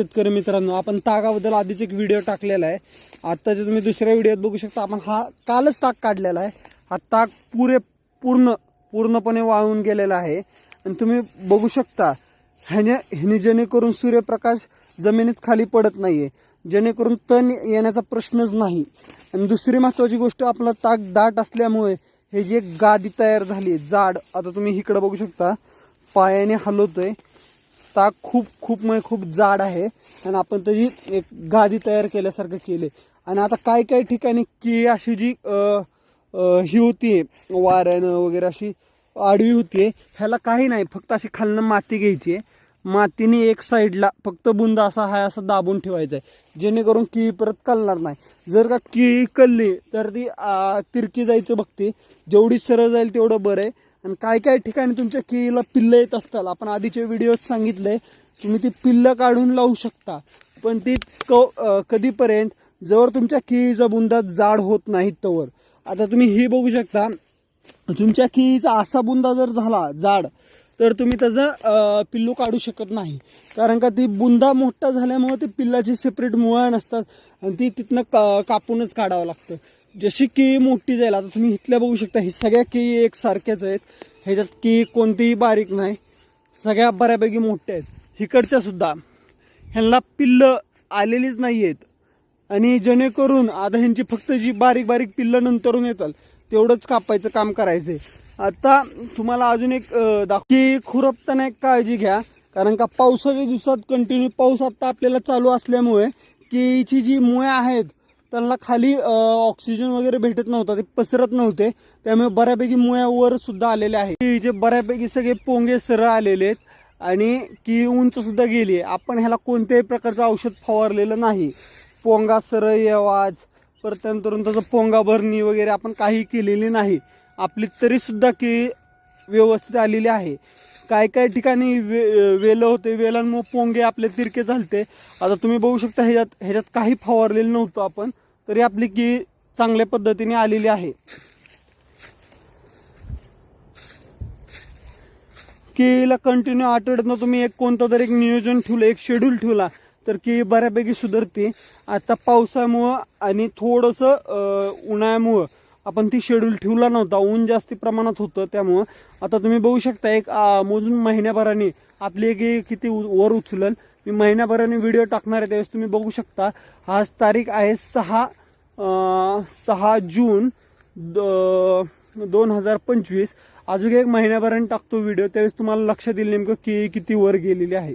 शेतकरी मित्रांनो आपण तागाबद्दल आधीच एक व्हिडिओ टाकलेला आहे. आत्ताच्या तुम्ही दुसऱ्या व्हिडिओत बघू शकता आपण हा कालच ताक काढलेला आहे. हा ताक पुरे पूर्ण पूर्णपणे वाळून गेलेला आहे. आणि तुम्ही बघू शकता ह्याने ह्याने जेणेकरून सूर्यप्रकाश जमिनीत खाली पडत नाही आहे जेणेकरून तण येण्याचा प्रश्नच नाही. आणि दुसरी महत्त्वाची गोष्ट आपला ताक दाट असल्यामुळे हे जी एक गादी तयार झाली जाड आता तुम्ही इकडं बघू शकता पायाने हलवतोय. ताक खूप खूप म्हणजे खूप जाड आहे. आणि आपण त्याची एक गादी तयार केल्यासारखं केले आणि आता काही काही ठिकाणी की अशी जी ही होती वाऱ्यानं वगैरे अशी आडवी होती ह्याला काही नाही फक्त अशी खालनं माती घ्यायची आहे मातीने एक साईडला फक्त बुंद असा हाय असा दाबून ठेवायचा आहे. जेणेकरून की परत कलणार नाही. जर का की कलली तर ती तिरकी जायचं बघते. जेवढी सरळ जाईल तेवढं बरं आहे. आणि काय काय ठिकाणी तुमच्या केळीला पिल्लं येत असतात. आपण आधीचे व्हिडिओत सांगितले तुम्ही ती पिल्लं काढून लावू शकता. पण ती क कधीपर्यंत जवळ तुमच्या केळीचा बुंदा जाड होत नाही तवर. आता तुम्ही ही बघू शकता तुमच्या केळीचा असा बुंदा जर झाला जाड तर तुम्ही त्याचं पिल्लू काढू शकत नाही. कारण का ती बुंदा मोठा झाल्यामुळे ते पिल्लाची सेपरेट मुळं नसतात आणि ती तिथनं का कापूनच काढावं लागतं. जशी केळी मोठी जाईल आता तुम्ही इथल्या बघू शकता ही सगळ्या केळी एकसारख्याच आहेत. ह्याच्यात केळी कोणतीही बारीक नाही. सगळ्या बऱ्यापैकी मोठ्या आहेत. इकडच्या सुद्धा. ह्यांना पिल्लं आलेलीच नाही आहेत आणि जेणेकरून आता ह्यांची फक्त जी बारीक बारीक पिल्लं नंतरून येतात तेवढंच कापायचं काम करायचं आता तुम्हाला अजून एक अं, की खुरपताना एक काळजी घ्या. कारण का पावसाच्या दिवसात कंटिन्यू पाऊस आता आपल्याला चालू असल्यामुळे केळीची जी मुळे आहेत त्यांना खाली ऑक्सिजन वगैरे भेटत नव्हता ते पसरत नव्हते. त्यामुळे बऱ्यापैकी मुळ्यावर सुद्धा आलेले आहे केळीचे बऱ्यापैकी सगळे पोंगे सरळ आलेले आहेत. आणि की उंच सुद्धा गेली आहे. आपण ह्याला कोणत्याही प्रकारचं औषध फवारलेलं नाही. पोंगा सरळ येवाज परत त्यानंतर त्याचं पोंगा भरणी वगैरे आपण काही केलेली नाही. आपली तरीसुद्धा की व्यवस्थित आलेली आहे. काय काय ठिकाणी वे वेलं होते वेलांमुळे पोंगे आपले तिरके झालते. आता तुम्ही बघू शकता ह्याच्यात ह्याच्यात काही फवारलेलं नव्हतं आपण तरी आपली की चांगल्या पद्धतीने आलेली आहे. केळीला कंटिन्यू आठवड्यातनं तुम्ही एक कोणतं तरी एक नियोजन ठेवलं एक शेड्यूल ठेवला तर केळी बऱ्यापैकी सुधारते. आता पावसामुळं आणि थोडंसं उन्हाळ्यामुळं आपण ती शेड्यूल ठेवला नव्हता. ऊन जास्ती प्रमाणात होतं त्यामुळं. आता तुम्ही बघू शकता एक मोजून महिन्याभराने आपली एक किती उ- वर उचलल. मी महिन्याभराने व्हिडिओ टाकणार आहे त्यावेळेस तुम्ही बघू शकता. आज तारीख आहे सहा सहा जून द- दोन हजार पंचवीस. अजून एक महिन्याभराने टाकतो व्हिडिओ त्यावेळेस तुम्हाला लक्षात येईल नेमकं की किती वर गेलेली आहे.